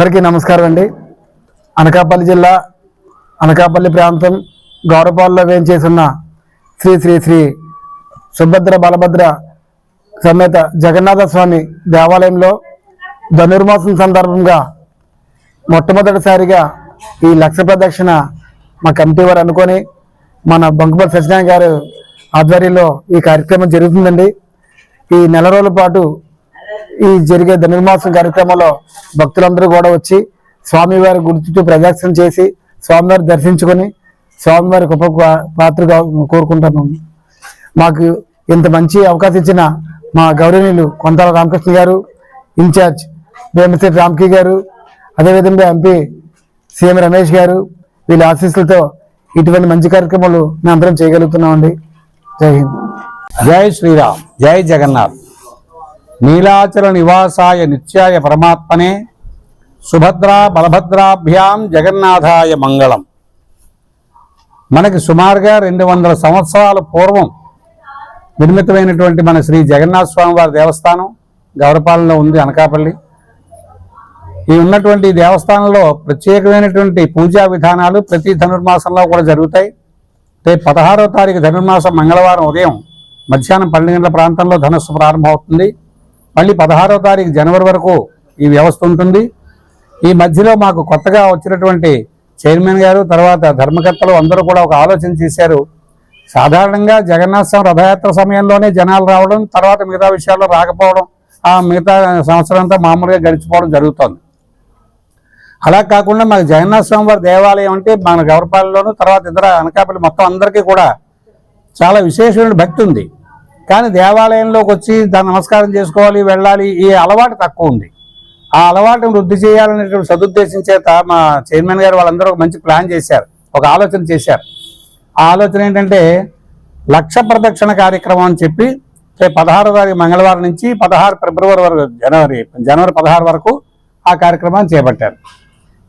అందరికీ నమస్కారం అండి. అనకాపల్లి జిల్లా అనకాపల్లి ప్రాంతం గౌరపాల్లో వేయించేసున్న శ్రీ శ్రీ శ్రీ సుభద్ర బలభద్ర సమేత జగన్నాథ స్వామి దేవాలయంలో ధనుర్మాసం సందర్భంగా మొట్టమొదటిసారిగా ఈ లక్ష ప్రదక్షిణ మా కమిటీ వారు అనుకొని మన బంకుపల్లి సత్యనారాయణ గారు ఆధ్వర్యంలో ఈ కార్యక్రమం జరుగుతుందండి. ఈ నెల రోజుల పాటు ఈ జరిగే ధనుర్మాసం కార్యక్రమంలో భక్తులందరూ కూడా వచ్చి స్వామివారి గుడి చుట్టూ ప్రదక్షిణ చేసి స్వామివారి దర్శించుకొని స్వామివారి గొప్ప పాత్రగా కోరుకుంటున్నాము మాకు ఇంత మంచి అవకాశం ఇచ్చిన మా గౌరవనీయులు కొంత రామకృష్ణ గారు ఇన్ఛార్జ్ భీమశ్రీ రామ్కి గారు అదేవిధంగా ఎంపీ సీఎం రమేష్ గారు వీళ్ళ ఆశీస్సులతో ఇటువంటి మంచి కార్యక్రమాలు మేము అందరం చేయగలుగుతున్నామండి. జై హింద్. జై శ్రీరామ్ జై జగన్నాథ్. నీలాచల నివాసాయ నిత్యాయ పరమాత్మనే సుభద్రా బలభద్రాభ్యాం జగన్నాథాయ మంగళం. మనకి సుమారుగా రెండు వందల సంవత్సరాల పూర్వం నిర్మితమైనటువంటి మన శ్రీ జగన్నాథ స్వామి వారి దేవస్థానం గౌరపాలెంలో ఉంది అనకాపల్లి. ఈ ఉన్నటువంటి దేవస్థానంలో ప్రత్యేకమైనటువంటి పూజా విధానాలు ప్రతి ధనుర్మాసంలో కూడా జరుగుతాయి. రేపు పదహారో తారీఖు ధనుర్మాసం మంగళవారం ఉదయం మధ్యాహ్నం పన్నెండు గంటల ప్రాంతంలో ధనుస్సు ప్రారంభమవుతుంది. మళ్ళీ పదహారవ తారీఖు జనవరి వరకు ఈ వ్యవస్థ ఉంటుంది. ఈ మధ్యలో మాకు కొత్తగా వచ్చినటువంటి చైర్మన్ గారు తర్వాత ధర్మకర్తలు అందరూ కూడా ఒక ఆలోచన చేశారు. సాధారణంగా జగన్నాథ స్వామి రథయాత్ర సమయంలోనే జనాలు రావడం తర్వాత మిగతా విషయాల్లో రాకపోవడం ఆ మిగతా సంవత్సరం అంతా మామూలుగా గడిచిపోవడం జరుగుతోంది. అలా కాకుండా మాకు జగన్నాథ స్వామి వారి దేవాలయం అంటే మన గౌరపాలెంలోను తర్వాత ఇతర అనకాపల్లి మొత్తం అందరికీ కూడా చాలా విశేషమైన భక్తి ఉంది. కానీ దేవాలయంలోకి వచ్చి దాన్ని నమస్కారం చేసుకోవాలి వెళ్ళాలి ఈ అలవాటు తక్కువ ఉంది. ఆ అలవాటును వృద్ధి చేయాలనేటువంటి సదుద్దేశం చేత మా చైర్మన్ గారు వాళ్ళందరూ ఒక మంచి ప్లాన్ చేశారు ఒక ఆలోచన చేశారు. ఆ ఆలోచన ఏంటంటే లక్ష ప్రదక్షిణ కార్యక్రమం అని చెప్పి పదహారో తారీఖు మంగళవారం నుంచి పదహారు ఫిబ్రవరి వరకు జనవరి జనవరి పదహారు వరకు ఆ కార్యక్రమాన్ని చేపట్టారు.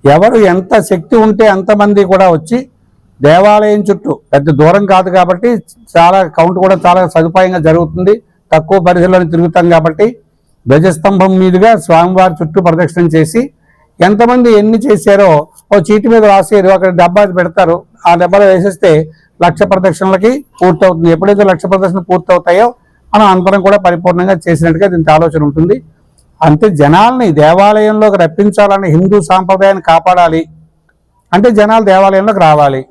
ఎవరు ఎంత శక్తి ఉంటే అంతమంది కూడా వచ్చి దేవాలయం చుట్టూ పెద్ద దూరం కాదు కాబట్టి చాలా కౌంట్ కూడా చాలా సదుపాయంగా జరుగుతుంది. తక్కువ పరిధిలోనే తిరుగుతాం కాబట్టి ధ్వజస్తంభం మీదుగా స్వామివారి చుట్టూ ప్రదక్షిణ చేసి ఎంతమంది ఎన్ని చేశారో ఓ చీటి మీద రాసేరు అక్కడ డబ్బా పెడతారు. ఆ డబ్బాలో వేసేస్తే లక్ష ప్రదక్షిణలకి పూర్తవుతుంది. ఎప్పుడైతే లక్ష ప్రదక్షిణ పూర్తవుతాయో మనం అంతరం కూడా పరిపూర్ణంగా చేసినట్టుగా దీనికి ఆలోచన ఉంటుంది. అంతే జనాల్ని దేవాలయంలోకి రప్పించాలని హిందూ సాంప్రదాయాన్ని కాపాడాలి. అంటే జనాలు దేవాలయంలోకి రావాలి.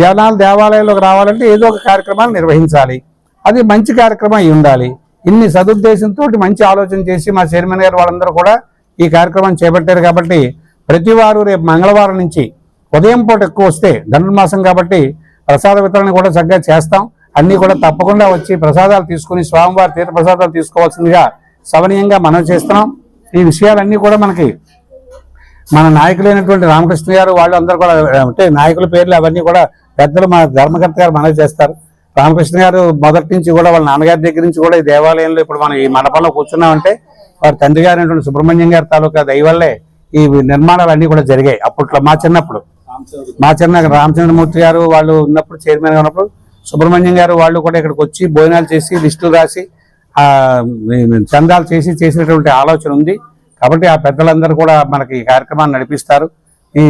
జనాలు దేవాలయంలోకి రావాలంటే ఏదో ఒక కార్యక్రమాలు నిర్వహించాలి. అది మంచి కార్యక్రమం అయి ఉండాలి. ఇన్ని సదుద్దేశంతో మంచి ఆలోచన చేసి మా చైర్మన్ గారు వాళ్ళందరూ కూడా ఈ కార్యక్రమం చేపట్టారు కాబట్టి ప్రతి వారు రేపు మంగళవారం నుంచి ఉదయం పూట ఎక్కువ వస్తే ధనుర్మాసం కాబట్టి ప్రసాద వితరణ కూడా చక్కగా చేస్తాం. అన్నీ కూడా తప్పకుండా వచ్చి ప్రసాదాలు తీసుకుని స్వామివారి తీర్థ ప్రసాదాలు తీసుకోవాల్సిందిగా సవనీయంగా మనం చేస్తున్నాం. ఈ విషయాలన్నీ కూడా మనకి మన నాయకులైనటువంటి రామకృష్ణ గారు వాళ్ళు అందరూ కూడా అంటే నాయకుల పేర్లు అవన్నీ కూడా పెద్దలు మా ధర్మకర్త గారు మనవి చేస్తారు. రామకృష్ణ గారు మొదటి నుంచి కూడా వాళ్ళ నాన్నగారి దగ్గర నుంచి కూడా ఈ దేవాలయంలో ఇప్పుడు మనం ఈ మండపంలో కూర్చున్నామంటే వారి తండ్రి గారు సుబ్రహ్మణ్యం గారి తాలూకా దయవల్లే ఈ నిర్మాణాలు అన్ని కూడా జరిగాయి. అప్పట్లో మా చిన్నప్పుడు. మా చిన్న రామచంద్రమూర్తి గారు వాళ్ళు ఉన్నప్పుడు చైర్మన్గా ఉన్నప్పుడు సుబ్రహ్మణ్యం గారు వాళ్ళు కూడా ఇక్కడికి వచ్చి భోజనాలు చేసి లిస్టులు రాసి ఆ చందాలు చేసి చేసినటువంటి ఆలోచన ఉంది. కాబట్టి ఆ పెద్దలందరూ కూడా మనకి ఈ కార్యక్రమాన్ని నడిపిస్తారు. ఈ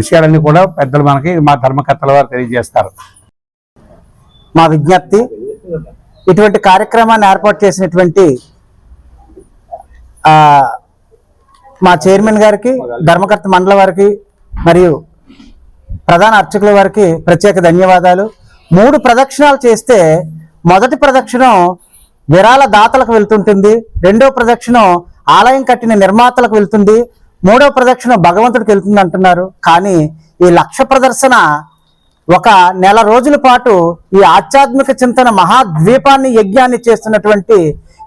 విషయాలన్నీ కూడా పెద్దలు మనకి మా ధర్మకర్తల వారు తెలియజేస్తారు. మా విజ్ఞప్తి ఇటువంటి కార్యక్రమాన్ని ఏర్పాటు చేసినటువంటి మా చైర్మన్ గారికి ధర్మకర్త మండల వారికి మరియు ప్రధాన అర్చకుల వారికి ప్రత్యేక ధన్యవాదాలు. మూడు ప్రదక్షిణాలు చేస్తే మొదటి ప్రదక్షిణం విరాళ దాతలకు వెళ్తుంటుంది. రెండో ప్రదక్షిణం ఆలయం కట్టిన నిర్మాతలకు వెళ్తుంది. మూడో ప్రదక్షిణ భగవంతుడికి వెళ్తుంది అంటున్నారు. కానీ ఈ లక్ష ప్రదర్శన ఒక నెల రోజుల పాటు ఈ ఆధ్యాత్మిక చింతన మహాద్వీపాన్ని యజ్ఞాన్ని చేస్తున్నటువంటి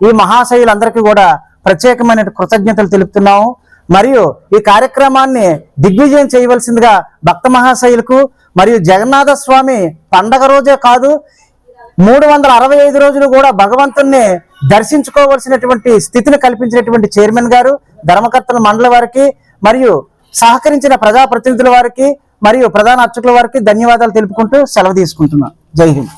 ఈ మహాశయులందరికీ కూడా ప్రత్యేకమైన కృతజ్ఞతలు తెలుపుతున్నాము. మరియు ఈ కార్యక్రమాన్ని దిగ్విజయం చేయవలసిందిగా భక్త మహాశయులకు మరియు జగన్నాథ స్వామి పండగ రోజే కాదు మూడు వందల అరవై ఐదు రోజులు కూడా భగవంతుణ్ణి దర్శించుకోవలసినటువంటి స్థితిని కల్పించినటువంటి చైర్మన్ గారు ధర్మకర్తల మండలి వారికి మరియు సహకరించిన ప్రజాప్రతినిధుల వారికి మరియు ప్రధాన అర్చకుల వారికి ధన్యవాదాలు తెలుపుకుంటూ సెలవు తీసుకుంటున్నాను జై హింద్.